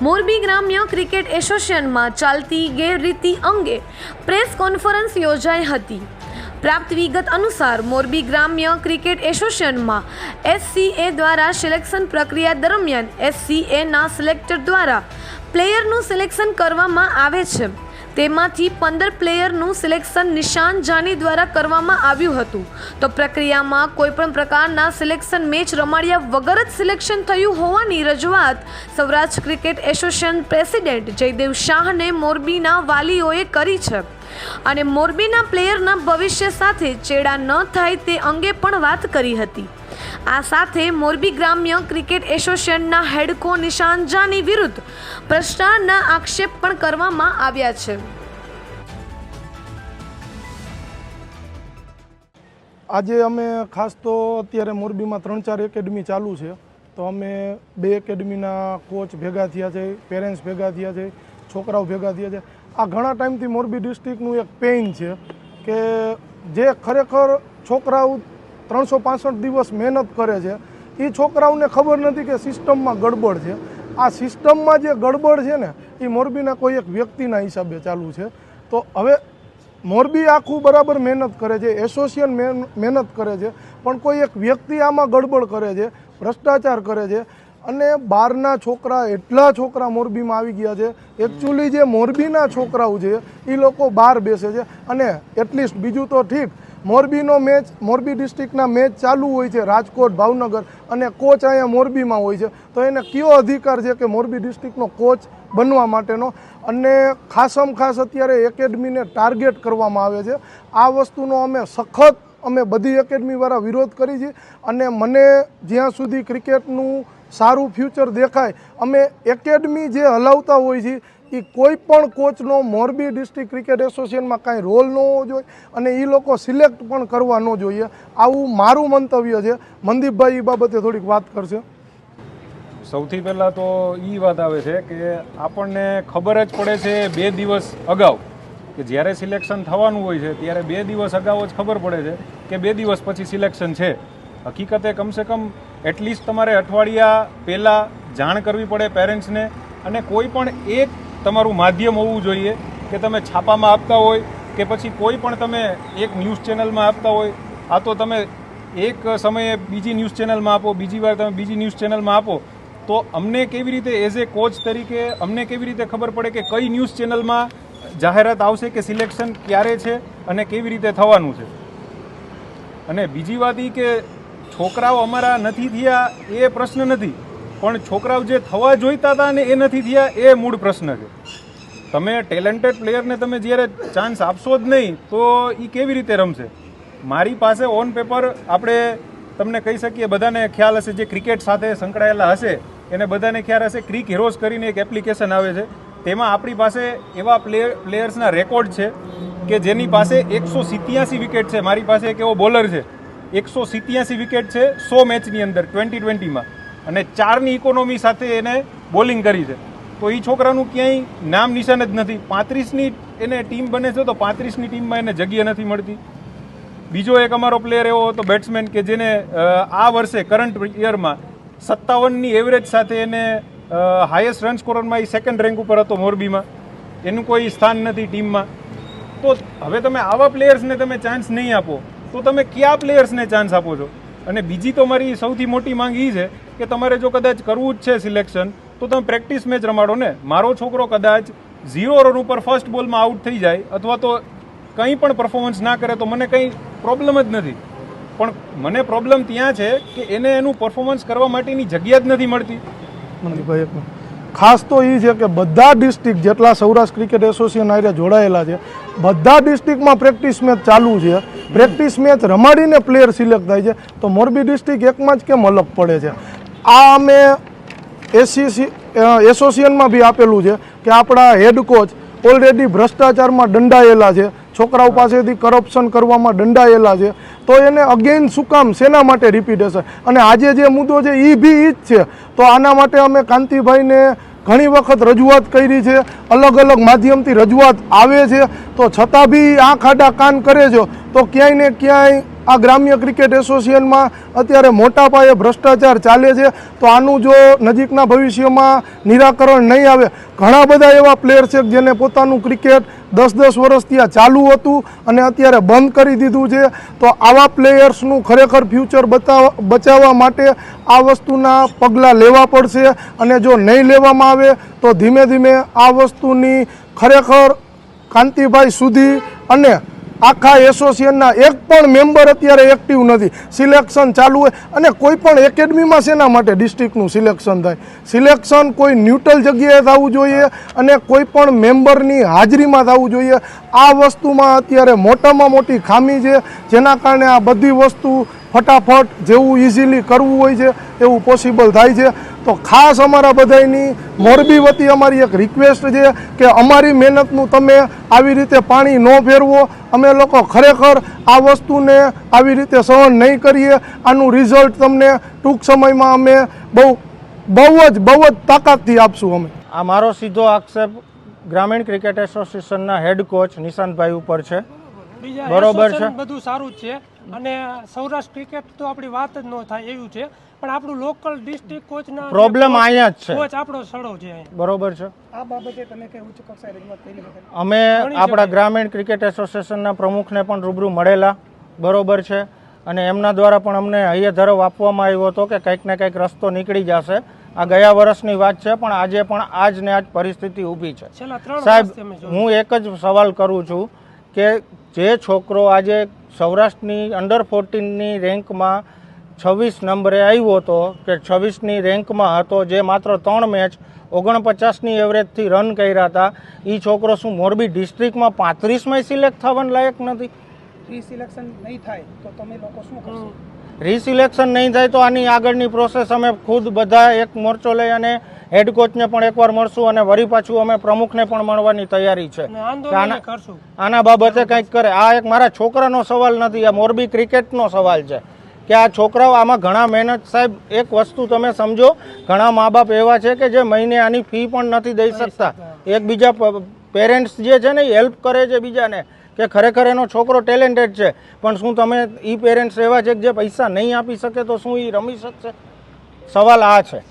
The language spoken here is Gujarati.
મોરબી ગ્રામ્ય ક્રિકેટ એસોસિએશનમાં ચાલતી ગેરરીતિ અંગે પ્રેસ કોન્ફરન્સ યોજાઈ હતી. પ્રાપ્ત વિગત અનુસાર મોરબી ગ્રામ્ય ક્રિકેટ એસોસિએશનમાં એસસીએ દ્વારા સિલેક્શન પ્રક્રિયા દરમિયાન એસસીએના સિલેક્ટર દ્વારા પ્લેયરનું સિલેક્શન કરવામાં આવે છે. તેમાંથી પંદર પ્લેયરનું સિલેક્શન નિશાન જાની દ્વારા કરવામાં આવ્યું હતું. તો પ્રક્રિયામાં કોઈપણ પ્રકારના સિલેક્શન મેચ રમાડ્યા વગર જ સિલેક્શન થયું હોવાની રજૂઆત Saurashtra cricket association president Jaydev શાહને મોરબીના વાલીઓએ કરી છે. અને મોરબીના પ્લેયરના ભવિષ્ય સાથે ચેડા ન થાય તે અંગે પણ વાત કરી હતી. આ સાથે મોરબી ગ્રામ્ય ક્રિકેટ એસોસિએશનના હેડકો નિશાન જાની વિરુદ્ધ ભ્રષ્ટાચારના આક્ષેપ પણ કરવામાં આવ્યા છે. આજે અમે ખાસ તો અત્યારે મોરબીમાં ત્રણ ચાર એકેડમી ચાલુ છે. તો અમે બે એકેડમીના કોચ ભેગા થયા છે, પેરેન્ટ્સ ભેગા થયા છે, છોકરાઓ ભેગા થયા છે. આ ઘણા ટાઈમથી મોરબી ડિસ્ટ્રિક્ટનું એક પેઇન છે કે જે ખરેખર છોકરાઓ ત્રણસો પાસઠ દિવસ મહેનત કરે છે, એ છોકરાઓને ખબર નથી કે સિસ્ટમમાં ગડબડ છે. આ સિસ્ટમમાં જે ગડબડ છે ને, એ મોરબીના કોઈ એક વ્યક્તિના હિસાબે ચાલુ છે. તો હવે મોરબી આખું બરાબર મહેનત કરે છે એસોસિએશન મહેન- મહેનત કરે છે, પણ કોઈ એક વ્યક્તિ આમાં ગડબડ કરે છે, ભ્રષ્ટાચાર કરે છે અને બહારના છોકરા, એટલા છોકરા મોરબીમાં આવી ગયા છે. એકચ્યુઅલી જે મોરબીના છોકરાઓ છે એ લોકો બહાર બેસે છે. અને એટલીસ્ટ બીજું તો ઠીક, મોરબીનો મેચ મોરબી ડિસ્ટ્રિક્ટના મેચ ચાલુ હોય છે, રાજકોટ, ભાવનગર અને કોચ અહીંયા મોરબીમાં હોય છે. તો એને કયો અધિકાર છે કે મોરબી ડિસ્ટ્રિક્ટનો કોચ બનવા માટેનો? અને ખાસમ ખાસ અત્યારે એકેડમીને ટાર્ગેટ કરવામાં આવે છે. આ વસ્તુનો અમે સખત અમે બધી એકેડમીવાળા વિરોધ કરી છે. અને મને જ્યાં સુધી ક્રિકેટનું સારું ફ્યુચર દેખાય. અમે એકેડમી જે હલાવતા હોય છે એ કોઈ પણ કોચનો મોરબી ડિસ્ટ્રિક્ટ ક્રિકેટ એસોસિએશનમાં કાંઈ રોલ ન હોવો જોઈએ અને એ લોકો સિલેક્ટ પણ કરવા ન જોઈએ. આવું મારું મંતવ્ય છે. મનદીપભાઈ એ બાબતે થોડીક વાત કરશે. સૌથી પહેલાં તો એ વાત આવે છે કે આપણને ખબર જ પડે છે બે દિવસ અગાઉ કે જ્યારે સિલેક્શન થવાનું હોય છે, ત્યારે બે દિવસ અગાઉ જ ખબર પડે છે કે બે દિવસ પછી સિલેક્શન છે. હકીકતે કમસે કમ એટલીસ્ટ તમારે અઠવાડિયા પહેલાં જાણ કરવી પડે પેરેન્ટ્સને અને કોઈ પણ એક તમારું માધ્યમ હોવું જોઈએ કે તમે છાપામાં આપતા હોય કે પછી કોઈ પણ તમે એક ન્યૂઝ ચેનલમાં આપતા હોય. આ તો તમે એક સમયે બીજી ન્યૂઝ ચેનલમાં આપો, બીજી વાર તમે બીજી ન્યૂઝ ચેનલમાં આપો. તો અમને કેવી રીતે એઝ એ કોચ તરીકે, અમને કેવી રીતે ખબર પડે કે કઈ ન્યૂઝ ચેનલમાં જાહેરાત આવશે કે સિલેક્શન ક્યારે છે અને કેવી રીતે થવાનું છે? અને બીજી વાત એ કે છોકરાઓ અમારા નથી થયા એ પ્રશ્ન નથી. પણ છોકરાઓ જે થવા જોઈતા હતા ને એ નથી થયા એ મૂળ પ્રશ્ન છે. તમે ટેલેન્ટેડ પ્લેયરને તમે જ્યારે ચાન્સ આપશો જ નહીં, તો એ કેવી રીતે રમશે? મારી પાસે ઓન પેપર આપણે તમને કહી શકીએ, બધાને ખ્યાલ હશે જે ક્રિકેટ સાથે સંકળાયેલા હશે, એને બધાને ખ્યાલ હશે. ક્રિક હીરોઝ કરીને એક એપ્લિકેશન આવે છે. તેમાં આપણી પાસે એવા પ્લેયર પ્લેયર્સના રેકોર્ડ છે કે જેની પાસે એકસો સિત્યાસી વિકેટ છે. મારી પાસે એક એવો બોલર છે. એકસો સિત્યાસી વિકેટ છે, સો મેચની અંદર, ટ્વેન્ટી ટ્વેન્ટીમાં. અને ચારની ઇકોનોમી સાથે એને બોલિંગ કરી છે. તો એ છોકરાનું ક્યાંય નામ નિશાન જ નથી. પાંત્રીસની એને ટીમ બને છે તો પાંત્રીસની ટીમમાં એને જગ્યા નથી મળતી. બીજો એક અમારો પ્લેયર એવો હતો, બેટ્સમેન, કે જેને આ વર્ષે કરંટ યરમાં સત્તાવનની એવરેજ સાથે એને હાઈએસ્ટ રન સ્કોરરમાં એ સેકન્ડ રેન્ક ઉપર હતો મોરબીમાં. એનું કોઈ સ્થાન નથી ટીમમાં. તો હવે તમે આવા પ્લેયર્સને તમે ચાન્સ નહીં આપો. તો તમે કયા પ્લેયર્સને ચાન્સ આપો છો? અને બીજી તો મારી સૌથી મોટી માંગ એ છે કે તમારે જો કદાચ કરવું જ છે સિલેક્શન તો તમે પ્રેક્ટિસ મેચ રમાડો ને. મારો છોકરો કદાચ ઝીરો રન ઉપર ફર્સ્ટ બોલમાં આઉટ થઈ જાય, અથવા તો કંઈ પણ પરફોર્મન્સ ના કરે, તો મને કંઈ પ્રોબ્લેમ જ નથી. પણ મને પ્રોબ્લેમ ત્યાં છે કે એને એનું પરફોર્મન્સ કરવા માટેની જગ્યા જ નથી મળતી. ખાસ તો એ છે કે બધા ડિસ્ટ્રિક્ટ જેટલા સૌરાષ્ટ્ર ક્રિકેટ એસોસિએશન આરે જોડાયેલા છે બધા ડિસ્ટ્રિક્ટમાં પ્રેક્ટિસ મેચ ચાલુ છે. પ્રેક્ટિસ મેચ રમાડીને પ્લેયર સિલેક્ટ થાય છે. તો મોરબી ડિસ્ટ્રિક્ટ એકમાં જ કેમ અલગ પડે છે? આ અમે એસીસી એસોસિએશનમાં બી આપેલું છે કે આપણા હેડ કોચ ઓલરેડી ભ્રષ્ટાચારમાં દંડાયેલા છે. છોકરાઓ પાસેથી કરપ્શન કરવામાં દંડાયેલા છે. તો એને અગેન શું કામ? શેના માટે રિપીટ હશે? અને આજે જે મુદ્દો છે એ બી ઈ જ છે. તો આના માટે અમે કાંતિભાઈને ઘણી વખત રજૂઆત કરી છે, અલગ અલગ માધ્યમથી રજૂઆત આવે છે, તો છતાં બી આંખ આડા કાન કરે છે, તો ક્યાંય ને ક્યાંય આ ગ્રામ્ય ક્રિકેટ એસોસિએશનમાં અત્યારે મોટા પાયે ભ્રષ્ટાચાર ચાલે છે. તો આનું જો નજીકના ભવિષ્યમાં નિરાકરણ નહીં આવે, ઘણા બધા એવા પ્લેયર છે જેને પોતાનું ક્રિકેટ દસ દસ વર્ષથી આ ચાલુ હતું અને અત્યારે બંધ કરી દીધું છે. તો આવા પ્લેયર્સનું ખરેખર ફ્યુચર બતાવવા બચાવવા માટે આ વસ્તુના પગલાં લેવા પડશે અને જો નહીં લેવામાં આવે, તો ધીમે ધીમે આ વસ્તુની ખરેખર કાંતિભાઈ સુધી અને આખા એસોસિએશનના એક પણ મેમ્બર અત્યારે એક્ટિવ નથી. સિલેક્શન ચાલુ હોય અને કોઈ પણ એકેડમીમાં શેના માટે ડિસ્ટ્રિક્ટનું સિલેક્શન થાય? સિલેક્શન કોઈ ન્યુટ્રલ જગ્યાએ થવું જોઈએ અને કોઈ પણ મેમ્બરની હાજરીમાં થવું જોઈએ. આ વસ્તુમાં અત્યારે મોટામાં મોટી ખામી છે, જેના કારણે આ બધી વસ્તુ ફટાફટ જેવું ઇઝીલી કરવું હોય છે, એવું પોસિબલ થાય છે. તો ખાસ અમારા બધાની મોરબી વતી અમારી એક રિક્વેસ્ટ છે કે અમારી મહેનતનું તમે આવી રીતે પાણી ન ફેરવો અમે લોકો ખરેખર આ વસ્તુને આવી રીતે સહન નહીં કરીએ. આનું રિઝલ્ટ તમને ટૂંક સમયમાં અમે બહુ બહુ જ બહુ જ તાકાતથી આપશું અમે. આ મારો સીધો આક્ષેપ ગ્રામીણ ક્રિકેટ એસોસિએશનના હેડ કોચ નિશાંતભાઈ ઉપર છે. બરોબર છે. બધું સારું છે. અને સૌરાષ્ટ્ર ક્રિકેટ તો આપણી વાત જ ન થાય એવું છે. પણ આપણું લોકલ ડિસ્ટ્રિક્ટ કોચના પ્રોબ્લેમ અહીંયા જ છે. કોચ આપણો સડો છે બરોબર છે. આ બાબતે તમે કઈ ઉચ્ચ કક્ષાએ રજૂઆત કરી હતી અમે આપણા ગ્રામીણ ક્રિકેટ એસોસિએશનના પ્રમુખને પણ રૂબરૂ મળેલા બરોબર છે. અને એમના દ્વારા પણ અમને હૈયે ધરવ આપવામાં આવ્યો હતો કે કંઈક ને કંઈક રસ્તો નીકળી જશે. આ ગયા વર્ષની વાત છે પણ આજે પણ આજ ને આજ પરિસ્થિતિ ઊભી છે. સાહેબ. હું એક જ સવાલ કરું છું કે જે છોકરો આજે સૌરાષ્ટ્રની અંડર ફોર્ટીનની રેન્કમાં છવ્વીસ નંબરે આવ્યો હતો કે છવ્વીસની રેન્કમાં હતો જે માત્ર ત્રણ મેચ ઓગણપચાસની એવરેજથી રન કર્યા હતા. એ છોકરો શું મોરબી ડિસ્ટ્રિક્ટમાં પાંત્રીસમાં સિલેક્ટ થવાનું લાયક નથી? રીસિલેક્શન નહીં થાય તો તમે લોકો શું કરશો? રીસિલેક્શન નહીં થાય તો આની આગળની પ્રોસેસ અમે ખુદ બધા એક મોરચો લઈ અને હેડ કોચને પણ એકવાર મળશું અને વળી પાછું અમે પ્રમુખને પણ મળવાની તૈયારી છે. આના બાબતે કંઈક કરે. આ એક મારા છોકરાનો સવાલ નથી આ મોરબી ક્રિકેટનો સવાલ છે. કે આ છોકરાઓ આમાં ઘણા મહેનત સાહેબ એક વસ્તુ તમે સમજો ઘણા મા બાપ એવા છે કે જે મહિને આની ફી પણ નથી દઈ શકતા. એકબીજા પેરેન્ટ્સ જે છે ને એ હેલ્પ કરે છે બીજાને કે ખરેખર એનો છોકરો ટેલેન્ટેડ છે. પણ શું તમે એ પેરેન્ટ્સ એવા છે કે જે પૈસા નહીં આપી શકે તો શું એ રમી શકશે? સવાલ આ છે.